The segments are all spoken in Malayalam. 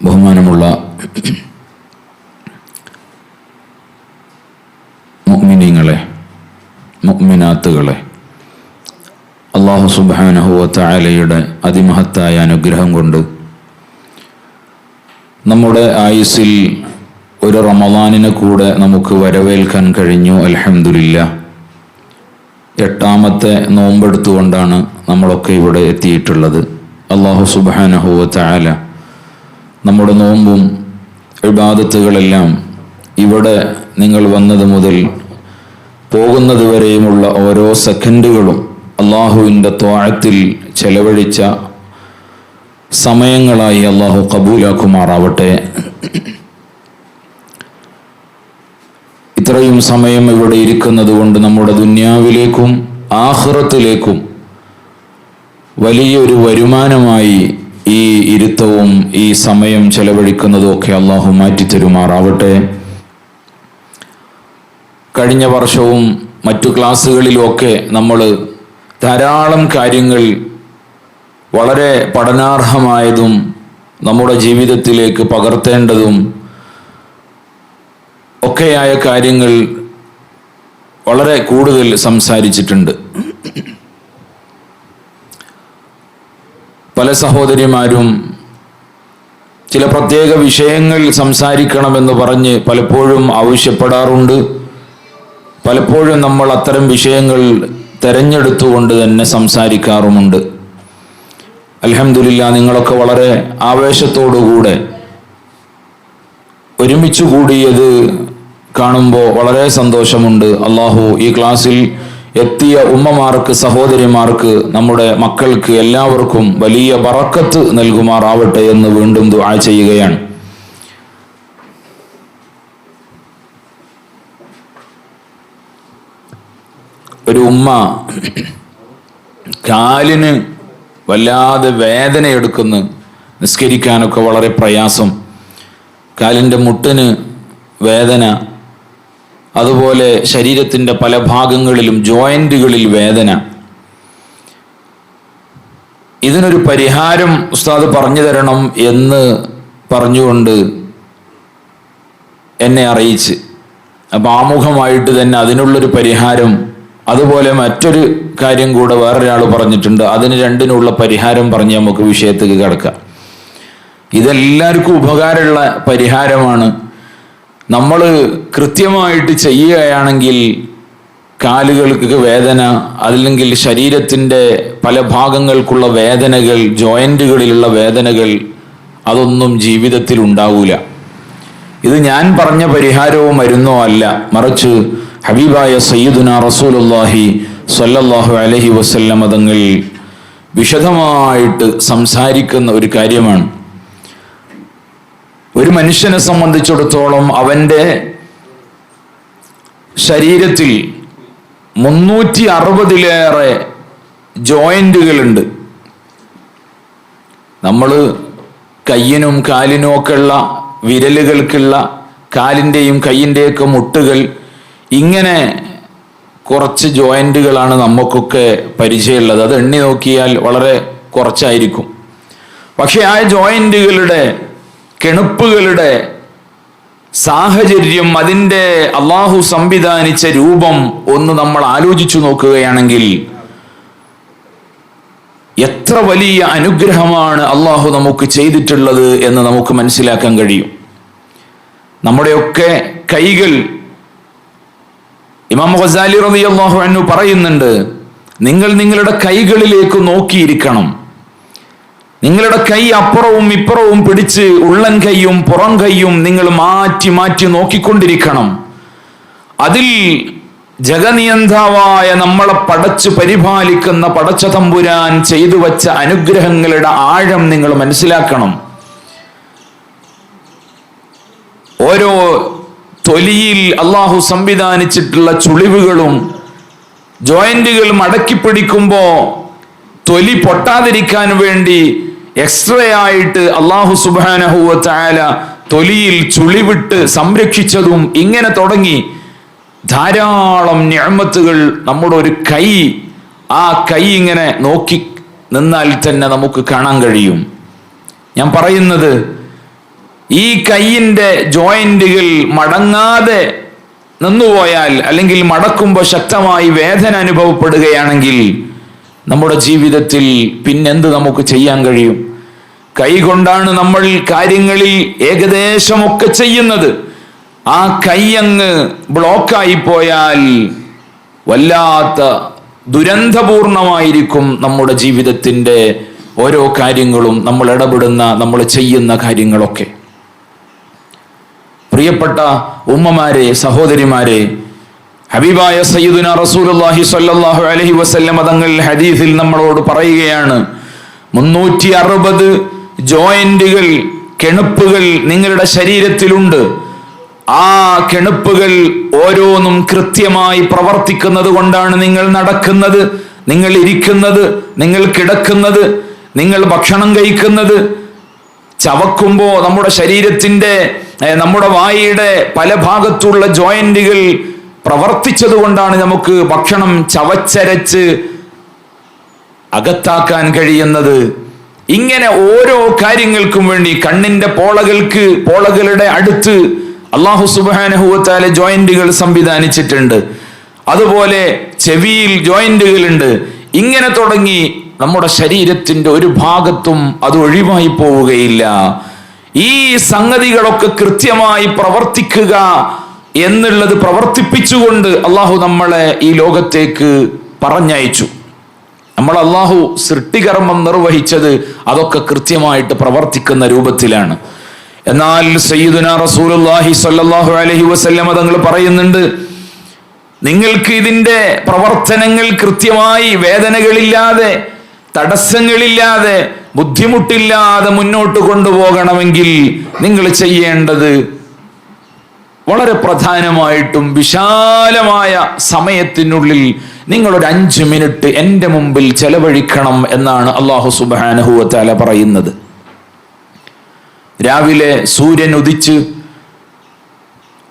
ബഹുമാനമുള്ള മുഗ്മിനീങ്ങളെ മുഗ്മിനാത്തുകളെ അള്ളാഹു സുബാനഹുവത്തായാലയുടെ അതിമഹത്തായ അനുഗ്രഹം കൊണ്ട് നമ്മുടെ ആയുസ്സിൽ ഒരു റമദാനിനെ കൂടെ നമുക്ക് വരവേൽക്കാൻ കഴിഞ്ഞു അലഹമില്ല എട്ടാമത്തെ നോമ്പെടുത്തുകൊണ്ടാണ് നമ്മളൊക്കെ ഇവിടെ എത്തിയിട്ടുള്ളത്. അള്ളാഹു സുബാനഹുവത്തായാല നമ്മുടെ നോമ്പും വിവാദത്തുകളെല്ലാം ഇവിടെ നിങ്ങൾ വന്നത് മുതൽ പോകുന്നത് വരെയുമുള്ള ഓരോ സെക്കൻഡുകളും അള്ളാഹുവിന്റെ ത്വാഴത്തിൽ ചെലവഴിച്ച സമയങ്ങളായി അള്ളാഹു കബൂലാക്കുമാറാവട്ടെ. ഇത്രയും സമയം ഇവിടെ ഇരിക്കുന്നത് കൊണ്ട് നമ്മുടെ ദുന്യാവിലേക്കും ആഹ്റത്തിലേക്കും വലിയൊരു വരുമാനമായി ഈ ഇരുത്തവും ഈ സമയം ചെലവഴിക്കുന്നതും ഒക്കെ അള്ളാഹു മാറ്റിത്തരുമാറാവട്ടെ. കഴിഞ്ഞ വർഷവും മറ്റു ക്ലാസ്സുകളിലുമൊക്കെ നമ്മൾ ധാരാളം കാര്യങ്ങൾ വളരെ പഠനാർഹമായതും നമ്മുടെ ജീവിതത്തിലേക്ക് പകർത്തേണ്ടതും ഒക്കെയായ കാര്യങ്ങൾ വളരെ കൂടുതൽ സംസാരിച്ചിട്ടുണ്ട്. പല സഹോദരിമാരും ചില പ്രത്യേക വിഷയങ്ങൾ സംസാരിക്കണമെന്ന് പറഞ്ഞ് പലപ്പോഴും ആവശ്യപ്പെടാറുണ്ട്. പലപ്പോഴും നമ്മൾ അത്തരം വിഷയങ്ങൾ തെരഞ്ഞെടുത്തുകൊണ്ട് തന്നെ സംസാരിക്കാറുമുണ്ട്. അലഹമില്ല നിങ്ങളൊക്കെ വളരെ ആവേശത്തോടുകൂടെ ഒരുമിച്ച് കൂടിയത് കാണുമ്പോൾ വളരെ സന്തോഷമുണ്ട്. അള്ളാഹു ഈ ക്ലാസ്സിൽ എത്തിയ ഉമ്മമാർക്ക് സഹോദരിമാർക്ക് നമ്മുടെ മക്കൾക്ക് എല്ലാവർക്കും വലിയ ബറക്കത്ത് നൽകുമാറാവട്ടെ എന്ന് വീണ്ടും ദുആ ചെയ്യുകയാണ്. ഒരു ഉമ്മ കാലിന് വല്ലാതെ വേദന എടുക്കുന്നു നിസ്കരിക്കാനൊക്കെ വളരെ പ്രയാസം. കാലിന്റെ മുട്ടിന് വേദന. അതുപോലെ ശരീരത്തിന്റെ പല ഭാഗങ്ങളിലും ജോയിന്റുകളിൽ വേദന. ഇതിനൊരു പരിഹാരം ഉസ്താദ് പറഞ്ഞു തരണം എന്ന് പറഞ്ഞുകൊണ്ട് എന്നെ അറിയിച്ച്. അപ്പം ആമുഖമായിട്ട് തന്നെ അതിനുള്ളൊരു പരിഹാരം അതുപോലെ മറ്റൊരു കാര്യം കൂടെ വേറൊരാൾ പറഞ്ഞിട്ടുണ്ട്. അതിന് രണ്ടിനുള്ള പരിഹാരം പറഞ്ഞ് നമുക്ക് വിഷയത്തേക്ക് കിടക്കാം. ഇതെല്ലാവർക്കും ഉപകാരമുള്ള പരിഹാരമാണ്. നമ്മൾ കൃത്യമായിട്ട് ചെയ്യുകയാണെങ്കിൽ കാലുകൾക്ക് വേദന അല്ലെങ്കിൽ ശരീരത്തിന്റെ പല ഭാഗങ്ങൾക്കുള്ള വേദനകൾ ജോയിന്റുകളിലുള്ള വേദനകൾ അതൊന്നും ജീവിതത്തിൽ ഉണ്ടാവൂല. ഇത് ഞാൻ പറഞ്ഞ പരിഹാരവും മരുന്നോ അല്ല. മറിച്ച് ഹബീബായ സയ്യിദുന റസൂലുല്ലാഹി സല്ലല്ലാഹു അലഹി വസല്ലം തങ്ങൾ വിശദമായിട്ട് സംസാരിക്കുന്ന ഒരു കാര്യമാണ്. ഒരു മനുഷ്യനെ സംബന്ധിച്ചിടത്തോളം അവന്റെ ശരീരത്തിൽ മുന്നൂറ്റി അറുപതിലേറെ ജോയിന്റുകളുണ്ട്. നമ്മൾ കയ്യിനും കാലിനും ഒക്കെ വിരലുകൾക്കുള്ള കാലിന്റെയും കയ്യിന്റെയൊക്കെ മുട്ടുകൾ ഇങ്ങനെ കുറച്ച് ജോയിന്റുകളാണ് നമുക്കൊക്കെ പരിചയമുള്ളത്. അത് എണ്ണി നോക്കിയാൽ വളരെ കുറച്ചായിരിക്കും. പക്ഷേ ആ ജോയിന്റുകളുടെ കെണുപ്പുകളുടെ സാഹചര്യം അതിന്റെ അള്ളാഹു സംവിധാനിച്ച രൂപം ഒന്ന് നമ്മൾ ആലോചിച്ചു നോക്കുകയാണെങ്കിൽ എത്ര വലിയ അനുഗ്രഹമാണ് അള്ളാഹു നമുക്ക് ചെയ്തിട്ടുള്ളത് എന്ന് നമുക്ക് മനസ്സിലാക്കാൻ കഴിയും. നമ്മുടെയൊക്കെ കൈകൾ ഇമാം ഖസാലി റബി അള്ളാഹു അന്നു പറയുന്നുണ്ട് നിങ്ങൾ നിങ്ങളുടെ കൈകളിലേക്ക് നോക്കിയിരിക്കണം. നിങ്ങളുടെ കൈ അപ്പുറവും ഇപ്പുറവും പിടിച്ച് ഉള്ളൻ കൈയും പുറം കൈയും നിങ്ങൾ മാറ്റി മാറ്റി നോക്കിക്കൊണ്ടിരിക്കണം. അതിൽ ജഗനിയന്താവായ നമ്മളെ പടച്ചു പരിപാലിക്കുന്ന പടച്ച തമ്പുരാൻ ചെയ്തു വച്ച അനുഗ്രഹങ്ങളുടെ ആഴം നിങ്ങൾ മനസ്സിലാക്കണം. ഓരോ തൊലിയിൽ അള്ളാഹു സംവിധാനിച്ചിട്ടുള്ള ചുളിവുകളും ജോയിന്റുകളും അടക്കി പിടിക്കുമ്പോ തൊലി പൊട്ടാതിരിക്കാൻ വേണ്ടി എക്സ്ട്രേ ആയിട്ട് അള്ളാഹു സുബാനഹുവ ചായാല തൊലിയിൽ ചുളിവിട്ട് സംരക്ഷിച്ചതും ഇങ്ങനെ തുടങ്ങി. ധാരാളം ഞാമത്തുകൾ നമ്മുടെ ഒരു കൈ ആ കൈ ഇങ്ങനെ നോക്കി നിന്നാൽ തന്നെ നമുക്ക് കാണാൻ കഴിയും. ഞാൻ പറയുന്നത് ഈ കൈയിന്റെ ജോയിന്റുകൾ മടങ്ങാതെ നിന്നുപോയാൽ അല്ലെങ്കിൽ മടക്കുമ്പോൾ ശക്തമായി വേദന അനുഭവപ്പെടുകയാണെങ്കിൽ നമ്മുടെ ജീവിതത്തിൽ പിന്നെന്ത് നമുക്ക് ചെയ്യാൻ കഴിയും? കൈകൊണ്ടാണ് നമ്മൾ കാര്യങ്ങളിൽ ഏകദേശമൊക്കെ ചെയ്യുന്നത്. ആ കൈ അങ്ങ് ബ്ലോക്കായി പോയാൽ വല്ലാത്ത ദുരന്തപൂർണമായിരിക്കും നമ്മുടെ ജീവിതത്തിന്റെ ഓരോ കാര്യങ്ങളും നമ്മൾ ഇടപെടുന്ന നമ്മൾ ചെയ്യുന്ന കാര്യങ്ങളൊക്കെ. പ്രിയപ്പെട്ട ഉമ്മമാരെ സഹോദരിമാരെ ഹബീബായ സയ്യിദുന റസൂലുള്ളാഹി സ്വല്ലല്ലാഹു അലൈഹി വസല്ലം തങ്ങൾ ഹദീസിൽ നമ്മളോട് പറയുകയാണ് മുന്നൂറ്റി അറുപത് ജോയിന്റുകൾ കെണുപ്പുകൾ നിങ്ങളുടെ ശരീരത്തിലുണ്ട്. ആ കെണുപ്പുകൾ ഓരോന്നും കൃത്യമായി പ്രവർത്തിക്കുന്നത് കൊണ്ടാണ് നിങ്ങൾ നടക്കുന്നത് നിങ്ങൾ ഇരിക്കുന്നത് നിങ്ങൾ കിടക്കുന്നത് നിങ്ങൾ ഭക്ഷണം കഴിക്കുന്നത്. ചവക്കുമ്പോൾ നമ്മുടെ ശരീരത്തിന്റെ നമ്മുടെ വായിയുടെ പല ഭാഗത്തുള്ള ജോയിന്റുകൾ പ്രവർത്തിച്ചത് കൊണ്ടാണ് നമുക്ക് ഭക്ഷണം ചവച്ചരച്ച് അകത്താക്കാൻ കഴിയുന്നത്. ഇങ്ങനെ ഓരോ കാര്യങ്ങൾക്കും വേണ്ടി കണ്ണിന്റെ പോളകൾക്ക് പോളകളുടെ അടുത്ത് അള്ളാഹു സുബാനഹുവത്താലെ ജോയിന്റുകൾ സംവിധാനിച്ചിട്ടുണ്ട്. അതുപോലെ ചെവിയിൽ ജോയിന്റുകൾ ഉണ്ട് ഇങ്ങനെ തുടങ്ങി നമ്മുടെ ശരീരത്തിന്റെ ഒരു ഭാഗത്തും അത് ഒഴിവായി പോവുകയില്ല. ഈ സംഗതികളൊക്കെ കൃത്യമായി പ്രവർത്തിക്കുക എന്നുള്ളത് പ്രവർത്തിപ്പിച്ചുകൊണ്ട് അള്ളാഹു നമ്മളെ ഈ ലോകത്തേക്ക് പറഞ്ഞയച്ചു. നമ്മൾ അള്ളാഹു സൃഷ്ടികർമ്മം നിർവഹിച്ചത് അതൊക്കെ കൃത്യമായിട്ട് പ്രവർത്തിക്കുന്ന രൂപത്തിലാണ്. എന്നാൽ സയ്യിദുന റസൂലുള്ളാഹി സ്വല്ലല്ലാഹു അലൈഹി വസല്ലമ തങ്ങൾ പറയുന്നുണ്ട് നിങ്ങൾക്ക് ഇതിന്റെ പ്രവർത്തനങ്ങൾ കൃത്യമായി വേദനകളില്ലാതെ തടസ്സങ്ങളില്ലാതെ ബുദ്ധിമുട്ടില്ലാതെ മുന്നോട്ട് കൊണ്ടുപോകണമെങ്കിൽ നിങ്ങൾ ചെയ്യേണ്ടത് വളരെ പ്രധാനമായിട്ടും വിശാലമായ സമയത്തിനുള്ളിൽ നിങ്ങളൊരു അഞ്ച് മിനിറ്റ് എന്റെ മുമ്പിൽ ചെലവഴിക്കണം എന്നാണ് അള്ളാഹു സുബാനഹുവത്താല പറയുന്നത്. രാവിലെ സൂര്യൻ ഉദിച്ച്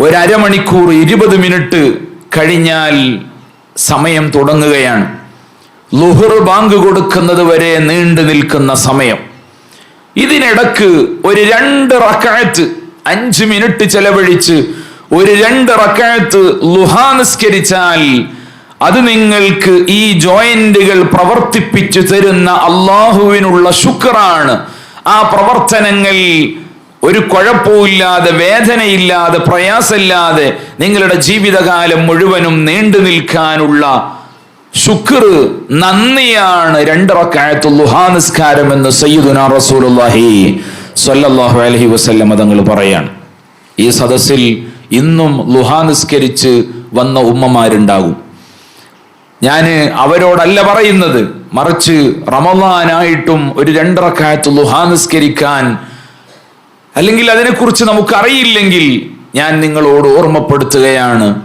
ഒരമണിക്കൂർ ഇരുപത് മിനിറ്റ് കഴിഞ്ഞാൽ സമയം തുടങ്ങുകയാണ്. ലുഹർ ബാങ്ക് കൊടുക്കുന്നത് വരെ നീണ്ടു നിൽക്കുന്ന സമയം. ഇതിനിടക്ക് ഒരു രണ്ട് റക്കാറ്റ് അഞ്ച് മിനിറ്റ് ചെലവഴിച്ച് ഒരു രണ്ട് റക്കാത്ത് ലുഹാ നിസ്കരിച്ചാൽ അത് നിങ്ങൾക്ക് ഈ ജോയിന്റുകൾ പ്രവർത്തിപ്പിച്ചു തരുന്ന അള്ളാഹുവിനുള്ള ശുക്രാണ്. ആ പ്രവർത്തനങ്ങൾ ഒരു കുഴപ്പമില്ലാതെ വേദനയില്ലാതെ പ്രയാസമില്ലാതെ നിങ്ങളുടെ ജീവിതകാലം മുഴുവനും നീണ്ടു നിൽക്കാനുള്ള ശുക്ർ നന്ദിയാണ് രണ്ടിറക്കായത്ത് ലുഹാ നിസ്കാരം എന്ന് സയ്യിദുന സ്വല്ലല്ലാഹു അലൈഹി വസല്ലം തങ്ങൾ പറയാണ്. ഈ സദസ്സിൽ ഇന്നും ലുഹാ നിസ്കരിച്ച് വന്ന ഉമ്മമാരുണ്ടാകും. ഞാൻ അവരോടല്ല പറയുന്നത് മറിച്ച് റമദാനായിട്ടും ഒരു രണ്ടറക്കാത്ത് ലുഹാ നിസ്കരിക്കാൻ അല്ലെങ്കിൽ അതിനെക്കുറിച്ച് നമുക്ക് അറിയില്ലെങ്കിൽ ഞാൻ നിങ്ങളോട് ഓർമ്മപ്പെടുത്തുകയാണ്.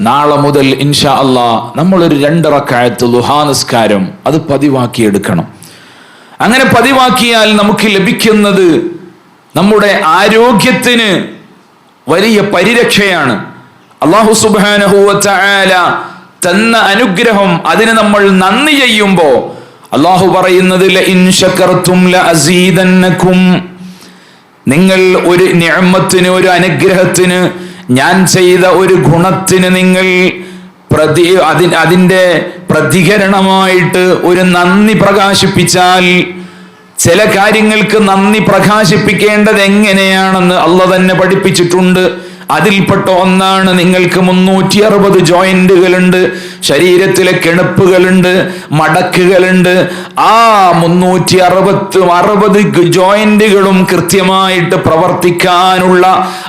നാളെ മുതൽ ഇൻഷാ അള്ളാ നമ്മളൊരു രണ്ടിറക്കായത്ത് ലുഹാ നിസ്കാരം അത് പതിവാക്കിയെടുക്കണം. അങ്ങനെ പതിവാക്കിയാൽ നമുക്ക് ലഭിക്കുന്നത് നമ്മുടെ ആരോഗ്യത്തിന് വലിയ പരിരക്ഷയാണ് അള്ളാഹു സുബാനഹുല തന്ന അനുഗ്രഹം അതിന് നമ്മൾ നന്ദി ചെയ്യുമ്പോ അള്ളാഹു പറയുന്നത്. നിങ്ങൾ ഒരു ഞാമത്തിന് ഒരു അനുഗ്രഹത്തിന് ഞാൻ ചെയ്ത ഒരു ഗുണത്തിന് നിങ്ങൾ പ്രതി അതിന്റെ പ്രതികരണമായിട്ട് ഒരു നന്ദി പ്രകാശിപ്പിച്ചാൽ ചില കാര്യങ്ങൾക്ക് നന്ദി പ്രകാശിപ്പിക്കേണ്ടത് എങ്ങനെയാണെന്ന് അള്ള തന്നെ പഠിപ്പിച്ചിട്ടുണ്ട്. അതിൽപ്പെട്ട ഒന്നാണ് നിങ്ങൾക്ക് മുന്നൂറ്റി അറുപത് ജോയിന്റുകളുണ്ട് ശരീരത്തിലെ കിണപ്പുകളുണ്ട് മടക്കുകളുണ്ട്. ആ മുന്നൂറ്റി അറുപത്ത് അറുപത് ജോയിന്റുകളും കൃത്യമായിട്ട് പ്രവർത്തിക്കാനുള്ള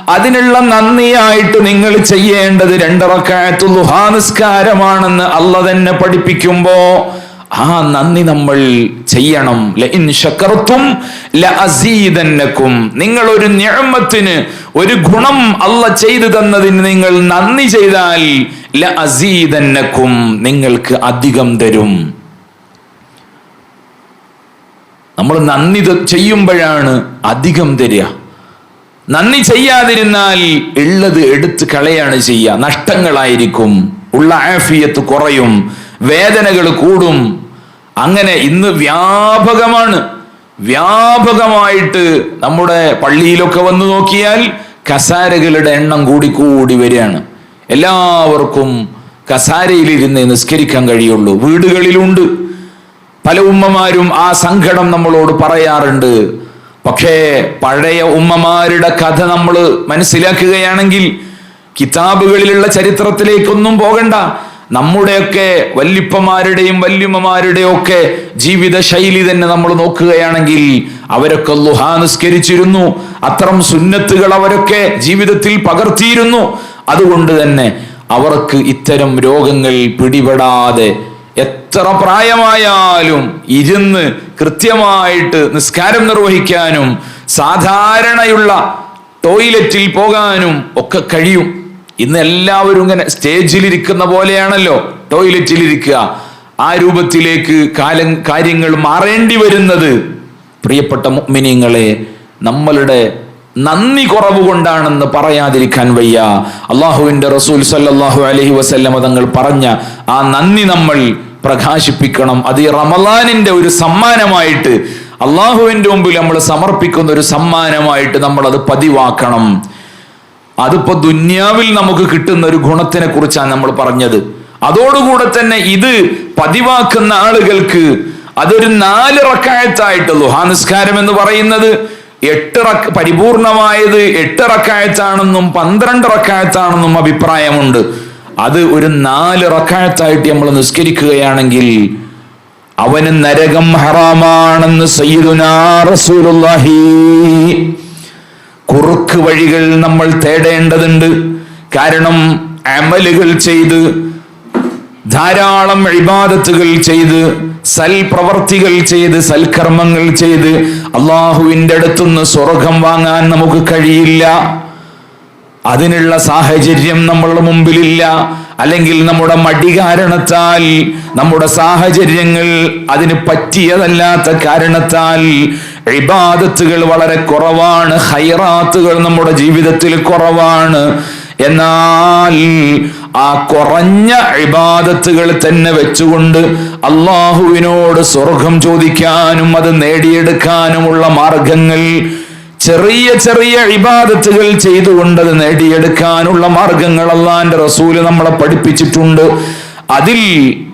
അതിനുള്ള നന്ദിയായിട്ട് നിങ്ങൾ ചെയ്യേണ്ടത് രണ്ടിറക്കായത്തു ലുഹാനിസ്കാരമാണെന്ന് അല്ല തന്നെ പഠിപ്പിക്കുമ്പോ ആ നന്ദി നമ്മൾ ചെയ്യണം. ലഅസീദന്നകും നിങ്ങൾ ഒരു ഞാമത്തിന് ഒരു ഗുണം അല്ല ചെയ്തു തന്നതിന് നിങ്ങൾ നന്ദി ചെയ്താൽ അസീതന്നക്കും നിങ്ങൾക്ക് അധികം തരും. നമ്മൾ നന്ദി ചെയ്യുമ്പോഴാണ് അധികം തരിക. നന്ദി ചെയ്യാതിരുന്നാൽ ഉള്ളത് എടുത്ത് കളയാണ് ചെയ്യുക. നഷ്ടങ്ങളായിരിക്കും. ഉള്ള ആഫിയത്ത് കുറയും. വേദനകൾ കൂടും. അങ്ങനെ ഇന്ന് വ്യാപകമാണ്. വ്യാപകമായിട്ട് നമ്മുടെ പള്ളിയിലൊക്കെ വന്നു നോക്കിയാൽ കസാരകളുടെ എണ്ണം കൂടിക്കൂടി കൂടി വരികയാണ്. എല്ലാവർക്കും കസാരയിലിരുന്ന് നിസ്കരിക്കാൻ കഴിയുള്ളൂ. വീടുകളിലുണ്ട്. പല ഉമ്മമാരും ആ സങ്കടം നമ്മളോട് പറയാറുണ്ട്. പക്ഷേ പഴയ ഉമ്മമാരുടെ കഥ നമ്മൾ മനസ്സിലാക്കുകയാണെങ്കിൽ കിതാബുകളിലുള്ള ചരിത്രത്തിലേക്കൊന്നും പോകണ്ട. നമ്മുടെയൊക്കെ വല്യപ്പമാരുടെയും വല്യമ്മമാരുടെയും ഒക്കെ ജീവിത ശൈലി തന്നെ നമ്മൾ നോക്കുകയാണെങ്കിൽ അവരൊക്കെ ലുഹാ നിസ്കരിച്ചിരുന്നു അത്തരം സുന്നത്തുകൾ അവരൊക്കെ ജീവിതത്തിൽ പകർത്തിയിരുന്നു. അതുകൊണ്ട് തന്നെ അവർക്ക് ഇത്തരം രോഗങ്ങൾ പിടിപെടാതെ എത്ര പ്രായമായാലും ഇരുന്ന് കൃത്യമായിട്ട് നിസ്കാരം നിർവഹിക്കാനും സാധാരണയുള്ള ടോയ്ലറ്റിൽ പോകാനും ഒക്കെ കഴിയും. ഇന്ന് എല്ലാവരും ഇങ്ങനെ സ്റ്റേജിലിരിക്കുന്ന പോലെയാണല്ലോ ടോയ്ലറ്റിലിരിക്കുക. ആ രൂപത്തിലേക്ക് കാലം കാര്യങ്ങൾ മാറേണ്ടി വരുന്നത്. പ്രിയപ്പെട്ട മുഅ്മിനീങ്ങളെ നമ്മളുടെ നന്ദി കുറവ് കൊണ്ടാണെന്ന് പറയാതിരിക്കാൻ വയ്യ. അള്ളാഹുവിന്റെ റസൂൽ സല്ലാഹു അലഹി വസല്ലമ തങ്ങൾ പറഞ്ഞ ആ നന്ദി നമ്മൾ പ്രകാശിപ്പിക്കണം. അത് ഈ റമലാനിന്റെ ഒരു സമ്മാനമായിട്ട് അള്ളാഹുവിന്റെ മുമ്പിൽ നമ്മൾ സമർപ്പിക്കുന്ന ഒരു സമ്മാനമായിട്ട് നമ്മൾ അത് പതിവാക്കണം. അതിപ്പോ ദുന്യാവിൽ നമുക്ക് കിട്ടുന്ന ഒരു ഗുണത്തിനെ കുറിച്ചാണ് നമ്മൾ പറഞ്ഞത്. അതോടുകൂടെ തന്നെ ഇത് പതിവാക്കുന്ന ആളുകൾക്ക് അതൊരു നാല് റക്കായത്തായിട്ട് ലുഹാനിസ്കാരം എന്ന് പറയുന്നത് എട്ട് പരിപൂർണമായത് എട്ട് റക്കായത്താണെന്നും പന്ത്രണ്ട് റക്കായത്താണെന്നും അഭിപ്രായമുണ്ട്. അത് ഒരു നാല് റക്കായത്തായിട്ട് നമ്മൾ നിസ്കരിക്കുകയാണെങ്കിൽ അവന് നരകം ഹറാമാണെന്ന് സയ്യിദുനാ റസൂലുള്ളാഹി കുറുക്ക് വഴികൾ നമ്മൾ തേടേണ്ടതുണ്ട്. കാരണം അമലുകൾ ചെയ്ത് ധാരാളം ഇബാദത്തുകൾ ചെയ്ത് സൽപ്രവർത്തികൾ ചെയ്ത് സൽക്കർമ്മങ്ങൾ ചെയ്ത് അള്ളാഹുവിന്റെ അടുത്തുനിന്ന് സ്വർഗം വാങ്ങാൻ നമുക്ക് കഴിയില്ല. അതിനുള്ള സാഹചര്യം നമ്മളുടെ മുമ്പിലില്ല. അല്ലെങ്കിൽ നമ്മുടെ മടി കാരണത്താൽ നമ്മുടെ സാഹചര്യങ്ങൾ അതിന് പറ്റിയതല്ലാത്ത കാരണത്താൽ ഇബാദത്തുകൾ വളരെ കുറവാണ് ഹൈറാത്തുകൾ നമ്മുടെ ജീവിതത്തിൽ കുറവാണ്. എന്നാൽ ആ കുറഞ്ഞ ഇബാദത്തുകൾ തന്നെ വെച്ചുകൊണ്ട് അള്ളാഹുവിനോട് സ്വർഗം ചോദിക്കാനും അത് നേടിയെടുക്കാനുമുള്ള മാർഗങ്ങൾ ചെറിയ ചെറിയ ഇബാദത്തുകൾ ചെയ്തുകൊണ്ട് അത് നേടിയെടുക്കാനുള്ള മാർഗങ്ങൾ അള്ളാന്റെ റസൂൽ നമ്മളെ പഠിപ്പിച്ചിട്ടുണ്ട്. അതിൽ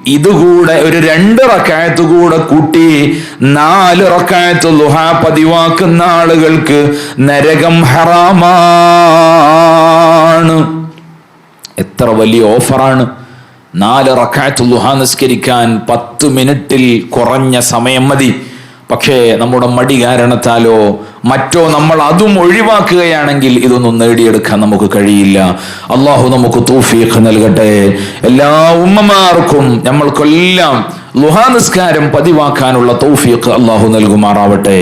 ഇതുകൂടെ ഒരു രണ്ട് റക്കായത്ത് കൂടെ കൂട്ടി നാല് റക്കായത്ത് ലുഹ പതിവാക്കുന്ന ആളുകൾക്ക് നരകം ഹറാമാണ്. എത്ര വലിയ ഓഫറാണ്. നാല് റക്കായത്ത് ലുഹ നിസ്കരിക്കാൻ പത്ത് മിനിറ്റിൽ കുറഞ്ഞ സമയം മതി. പക്ഷേ നമ്മുടെ മടി കാരണത്താലോ മറ്റോ നമ്മൾ അതും ഒഴിവാക്കുകയാണെങ്കിൽ ഇതൊന്നും നേടിയെടുക്കാൻ നമുക്ക് കഴിയില്ല. അള്ളാഹു നമുക്ക് തൂഫീഖ് നൽകട്ടെ. എല്ലാ ഉമ്മമാർക്കും നമ്മൾക്കെല്ലാം ലുഹാ നിസ്കാരം പതിവാക്കാനുള്ള തൗഫീഖ് അള്ളാഹു നൽകുമാറാവട്ടെ.